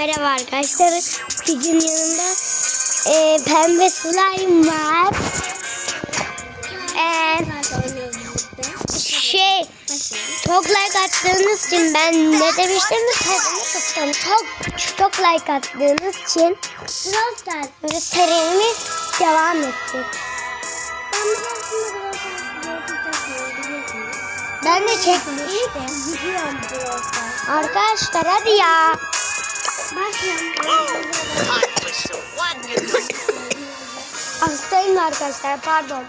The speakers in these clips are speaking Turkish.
Merhaba arkadaşlar. Bugün yanımda e, pembe slime var. E, şey çok like attığınız için ben ne demiştim mi tuttum. Çok çok like attığınız için ve serimiz devam edecek. Ben de çekmiştim. Arkadaşlar hadi ya. Hastayım arkadaşlar pardon.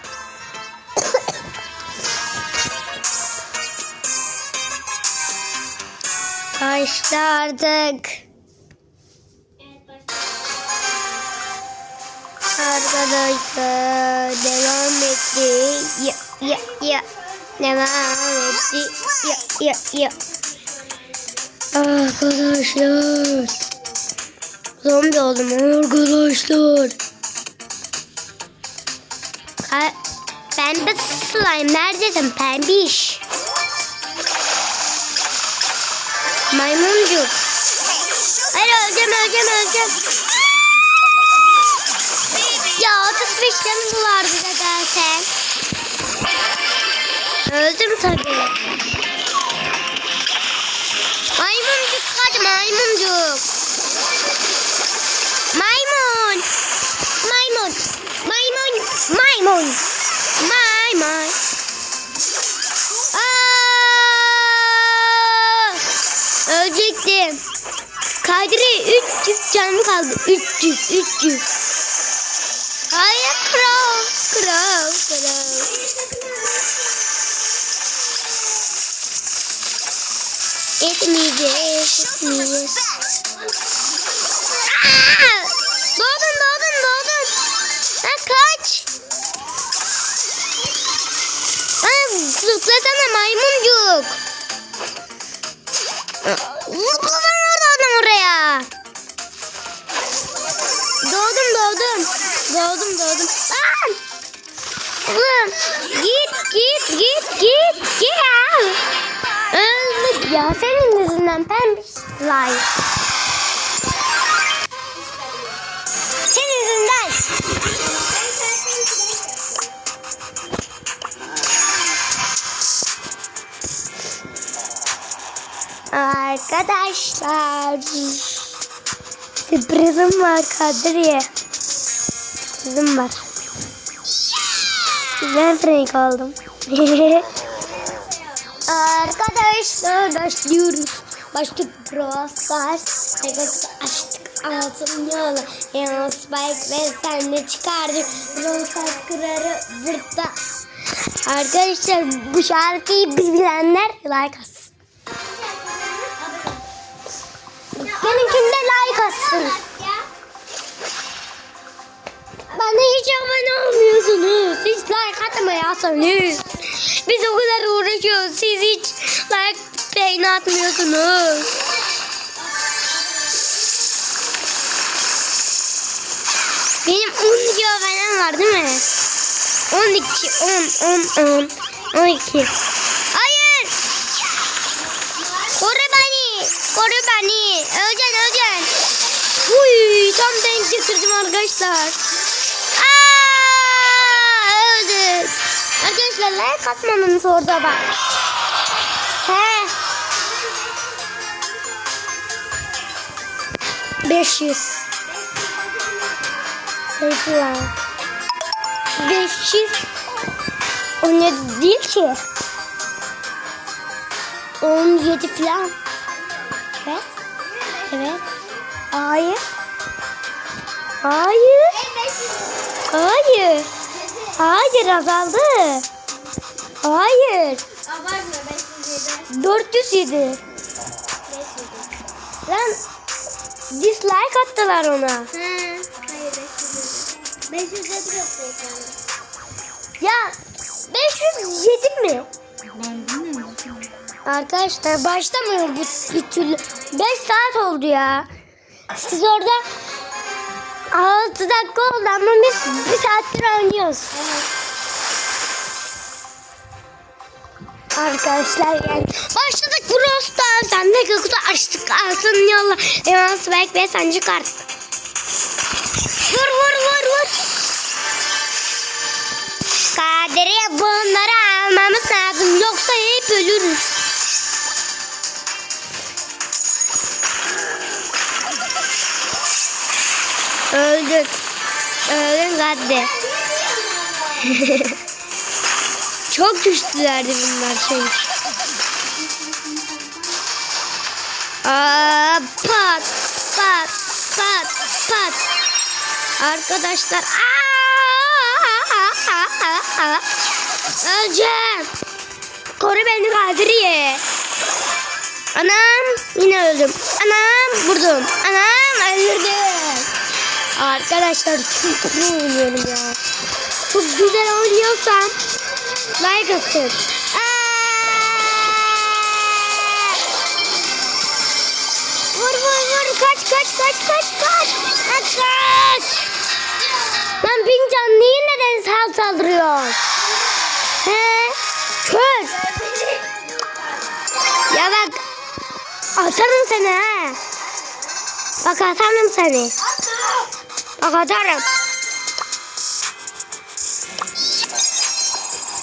Başladık. Arkadaşlar devam etti. Ya ya ya. Devam etti. Ya ya ya. Arkadaşlar. Zombi oldum arkadaşlar. Ka Pembe slime neredesin pembiş? Maymuncuk. Hayır öleceğim öleceğim öleceğim. Ya 35 canım vardı zaten. Öldüm tabii. Maymuncuk hadi maymuncuk. Maymun. Maymun. Maymun. Maymun. Maymun. Aa! Ölecektim. Kadri 300 canım kaldı. 300, 300. Hayır kral, kral, kral. Etmeyeceğiz, etmeyeceğiz. Aa! Zıplasana maymuncuk. Zıplasana oradan oraya. Doğdum, doğdum. Doğdum, doğdum. Oğlum, git, git, git, git, git. Öldük ya senin yüzünden pembe slime. Arkadaşlar. Sürprizim var Kadriye. Sürprizim var. Ben Frank oldum. Arkadaşlar başlıyoruz. Başlık Brawl Stars. Açtık altın yola. Yan Spike ve sen de çıkardık. Brawl Stars kırarı vırtta. Arkadaşlar bu şarkıyı bilenler like atsın. Benimkinde like atsın. Bana hiç abone olmuyorsunuz. Hiç like atmıyorsunuz. Biz o kadar uğraşıyoruz. Siz hiç like beğeni atmıyorsunuz. Benim 10 video abonem var değil mi? 12, 10, 10, 10, 12. Koru beni. Öleceksin, öleceksin. Uy, tam denk getirdim arkadaşlar. Aa, öldük. Arkadaşlar like atmanız orada bak. He. 500. Sayısı var. 500. O ne değil ki? 17 falan. Evet. Hayır. Hayır. Hayır. Hayır azaldı. Hayır. 407. Lan dislike attılar ona. Ya 507 mi? Arkadaşlar başlamıyor bu bir türlü. 5 saat oldu ya. Siz orada 6 dakika oldu ama biz bir saattir oynuyoruz. Arkadaşlar yani başladık Frost'tan sen ne kutu açtık altın yolla. Hemen Spike ve sen çıkart. Vur vur vur vur. Kaderi bunları almamız lazım yoksa hep ölürüz. Hadi. Çok güçlülerdi bunlar çünkü. Aa, pat pat pat pat. Arkadaşlar. Aa! Öleceğim. Koru beni Kadriye. Anam yine öldüm. Anam vurdum. Anam öldürdüm. Arkadaşlar çok iyi oynuyorum ya. Çok güzel oynuyorsam like atın. Vur vur vur kaç kaç kaç kaç kaç. Ha, kaç. Lan Bincan niye neden sağ saldırıyor? He? Kör. Ya bak atarım seni ha. Bak atarım seni. Bak atarım.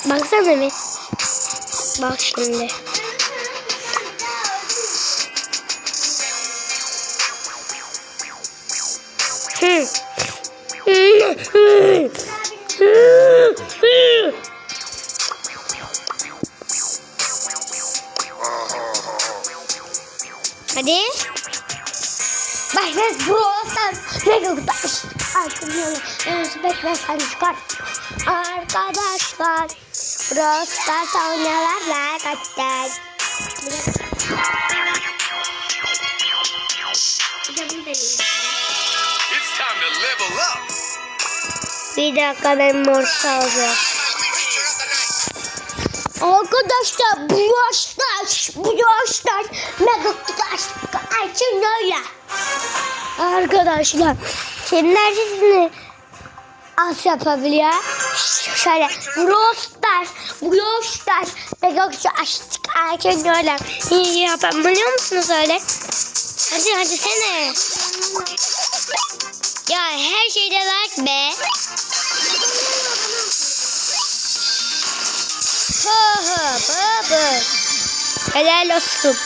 Baksana bir. Bak şimdi. Hı. Hı. Hı. Hı. Hı. Hadi. Başla burası. Ne kadar Yolu. Önce bekle sen çıkar. Arkadaşlar. To level up. Bir dakika ben mor alacağım. Arkadaşlar bu yaşlar, bu yaşlar mega kutaş açın öyle. Arkadaşlar kimler sizinle az yapabiliyor? Şöyle Rostar, bu yaşlar mega kutaş açın öyle. İyi yapabiliyor musunuz öyle? Hadi hadi sene. Ya her şeyde like be. Hı hı hı. Helal olsun.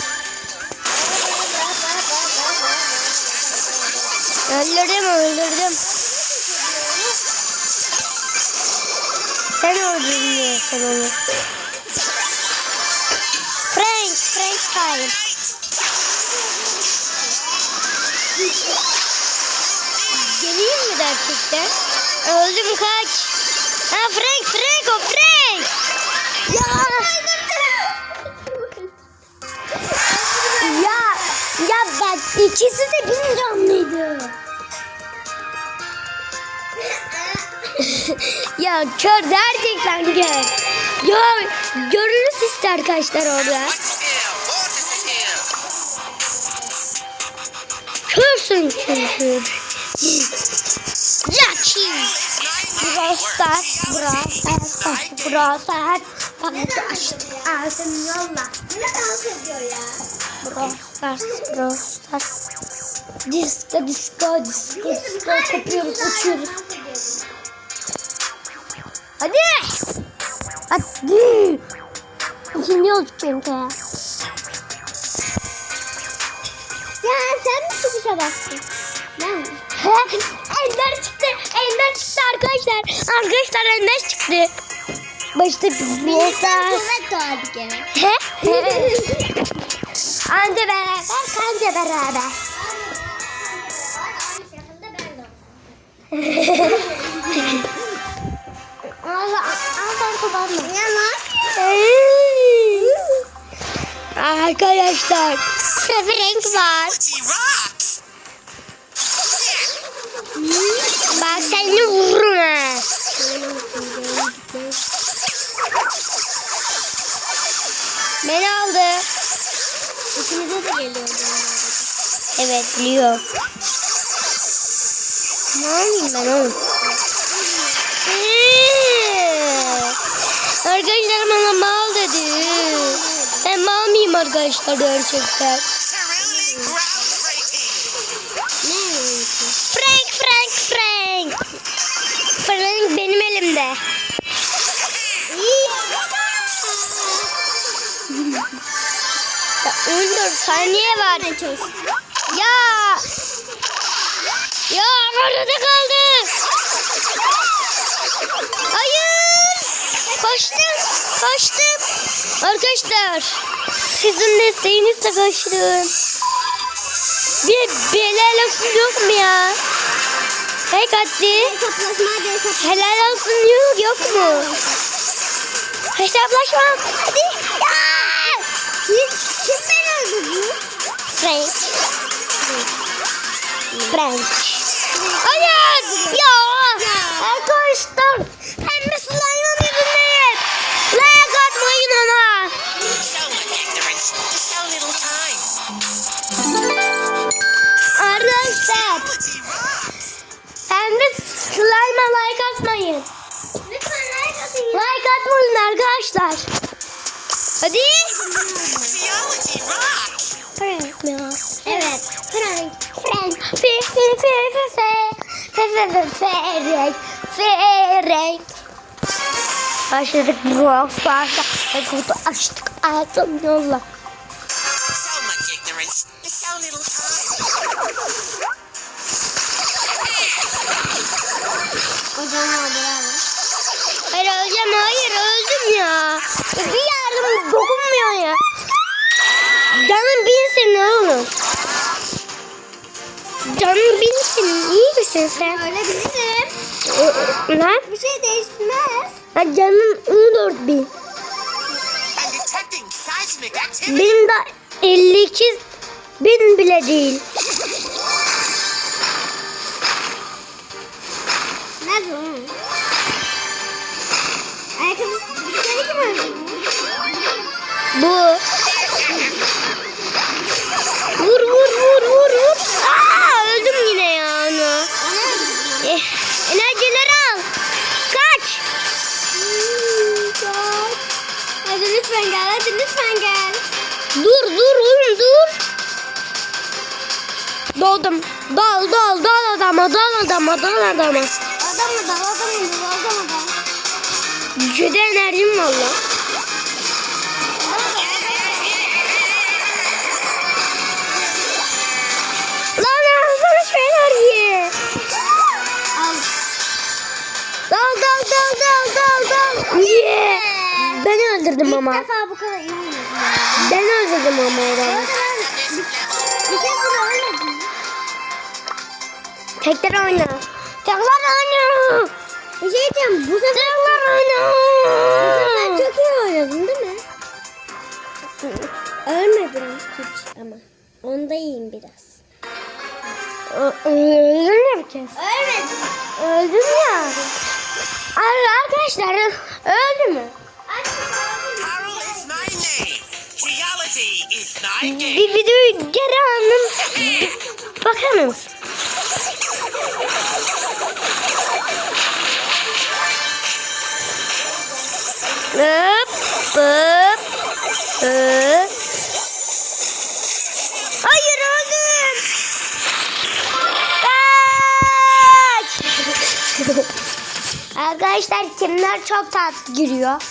Öldürdüm öldürdüm. Sen öldürdün sen onu. Frank, Frank time. Geleyim mi gerçekten? Öldüm kaç. Ha Frank, Frank o Frank. Ya. ya, ya bak ikisi de bir canlıydı. Ya kör gerçekten kör. Ya görürüz işte arkadaşlar orada. Körsün çünkü. Brawl Stars, Brawl Stars. Paketi açtık, ağzını yolla. Ne dans ediyor ya? Brawl Stars, Brawl Stars. Disco, disco, disco, disco. Kopuyoruz, uçuyoruz. Hadi. Hadi. İkinci olduk çünkü ya. Sen mi çıkışa bastın? Ben He? Ender çıktı. Ender çıktı arkadaşlar. Arkadaşlar Ender çıktı. Başta bir olsa. doğdu gene. Anca beraber, kanca beraber. Allah, Allah kullanma. Ya ne Arkadaşlar, sıfır renk var. Bak seni vururum ha. Beni aldı. İkimize de geliyor. Evet biliyorum. Ne yapayım ben oğlum? Arkadaşlar bana mal dedi. Ben mal mıyım arkadaşlar gerçekten? Frank Frank Frank. Frank benim elimde. Ya 14 saniye var. Ya. Ya arada kaldı. Koştum. Koştum. Arkadaşlar. Sizin desteğinizle koştum. Bir belal olsun yok mu ya? Hey Katli. Helal olsun yok, yok mu? Hesaplaşma. Hadi. Ya. Kim, kim ben öldürdü? Frank. Frank. Arkadaşlar. Hadi. Frank ya. Evet. Fe fe fe fe renk. Fe renk. Başladık Brawl Stars'a. Ve kutu açtık. Altın yolla. Hocam. Hayır öleceğim. Hayır ya. Bir yardım dokunmuyor ya. Canım bin senin oğlum. Canım bin senin. İyi misin sen? Öyle bilirim. Lan. Bir şey değişmez. Ha, canım 14 bin. Benim de 52 bin bile değil. Bu. Vur vur vur vur vur. Aa, öldüm yine ya öldürdü. Eh, enerjileri al. Kaç. Hadi lütfen gel. Hadi lütfen gel. Dur dur oğlum dur. Doldum. Dal dal dal adama dal adama dal adama. Adamı da adamı da adamı da. Kötü enerjim valla. Dal dal dal dal dal dal. Ye. Ben öldürdüm ama. İlk defa bu kadar iyi oynadım. Ben öldürdüm ama ben bir, kez bile oynadım. Tekrar oyna. Tekrar oyna. Bir şey diyeceğim. Bu sefer, Tekrar oyna. bu sefer çok iyi oynadın değil mi? Ölmedim hiç ama. Onda iyiyim biraz. Bir kez? Ölmedim. Öldüm ya. Ar- Arkadaşlar öldü mü? Bir videoyu geri. Bir Bakar mısın? Hop hop hop. Arkadaşlar kimler çok tatlı giriyor?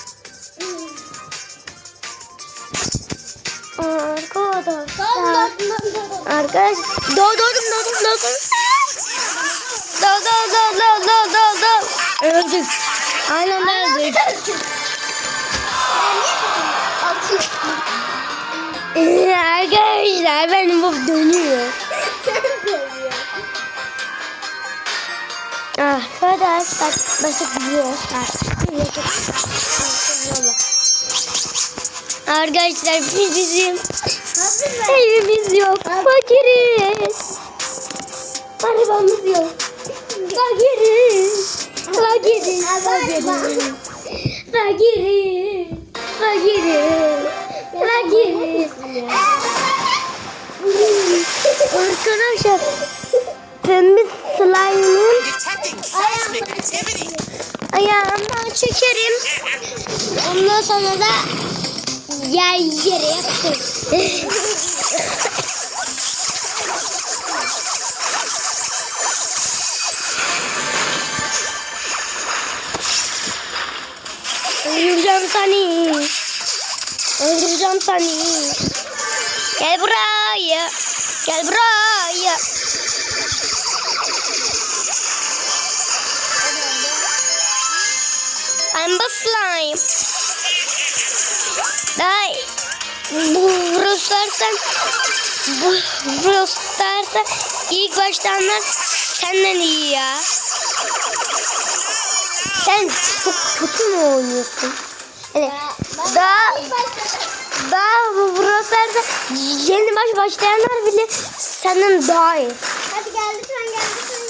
Arkadaşlar. Arkadaş. Do doğdum doğdum doğdum. Do do do do do do do. Öldük. Aynen öldük. Arkadaşlar benim bu dönüyor. Arkadaşlar başka biliyorlar. Arkadaşlar biz bizim evimiz yok. Fakiriz. Arabamız yok. Fakiriz. Fakiriz. Fakiriz. Fakiriz. Fakiriz. Fakiriz. Arkadaşlar pembe slime'ın ayağından çekerim. Ondan sonra da yer yere yaptım. Öldüreceğim seni. Öldüreceğim seni. Gel buraya. Gel buraya. I'm the slime. Day. Bu Ruslarsan bu Ruslarsa ilk baştanlar senden iyi ya. Sen çok kötü mü oynuyorsun? Hani daha daha bu Ruslarsa yeni baş başlayanlar bile senden daha iyi. Hadi gel lütfen gel lütfen.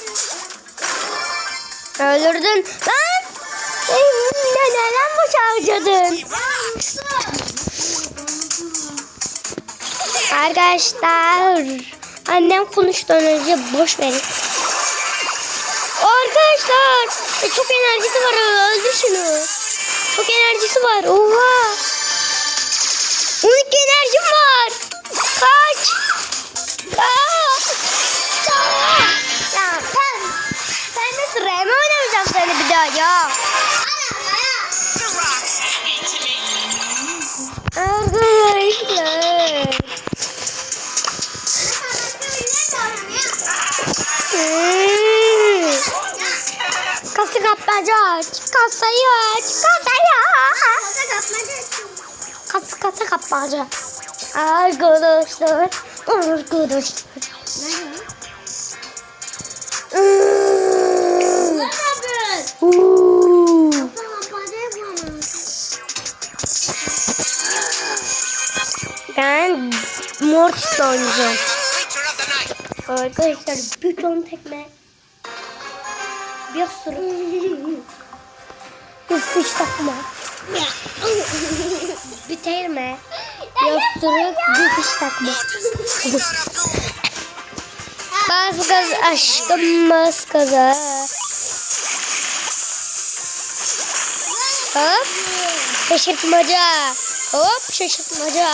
Öldürdün. Lan! Ne, neden bu harcadın? Arkadaşlar annem konuştuğun önce boş verin. Arkadaşlar e, çok enerjisi var öldür şunu. Çok enerjisi var oha. 12 enerjim var. Kaç. Kaç. Ya sen, sen de sıraya mı oynamayacağım seni bir daha ya. Kapmaca aç. Kasayı aç. Kasayı aç. Kası kasa kapmaca. Arkadaşlar. Arkadaşlar. Hmm. Uuu. Ben Mortis'le oynayacağım. Arkadaşlar bir ton tekme. Bir sürü. Bir fiş takma. Bitirme. Sürü bir fiş takma. Bas gaz aşkım bas gaza. Hop. Şaşırtmaca. Hop şaşırtmaca.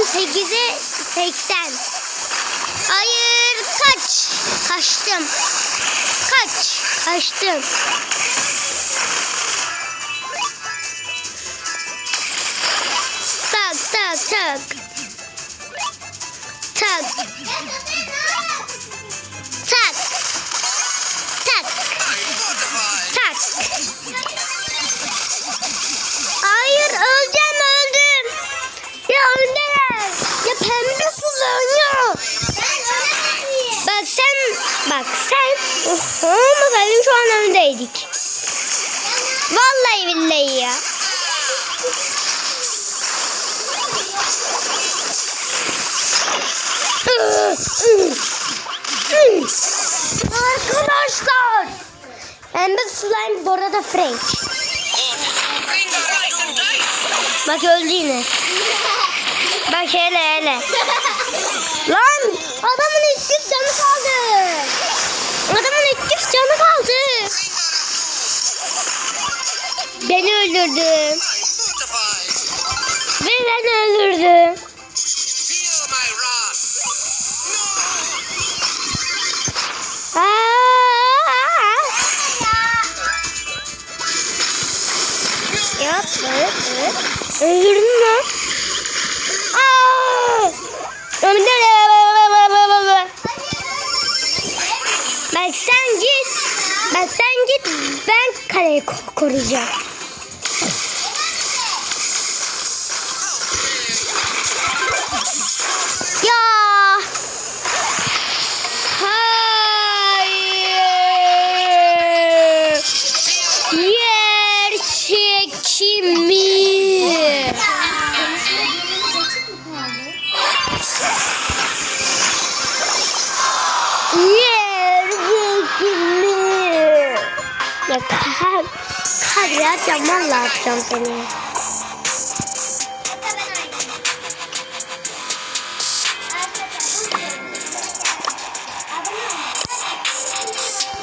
88'e 80. Hayır kaç. Kaçtım. Kaç. Kaçtım. Tak tak tak. Tak. Tak. Tak. Tak. Bak sen olmasaydın şu an öndeydik. Vallahi billahi ya. Arkadaşlar. Pembe slime bu arada French. Bak öldü yine. Bak hele hele. Lan adamın 300 canı kaldı. Adamın 300 canı kaldı. Beni öldürdü. Ve ben öldürdüm. Feel my wrath. Aa! Yapma yapma. Öldürdün mü? Aa! Bak Ben kaleyi atacağım valla atacağım seni.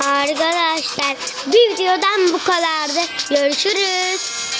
Arkadaşlar bir videodan bu kadardı. Görüşürüz.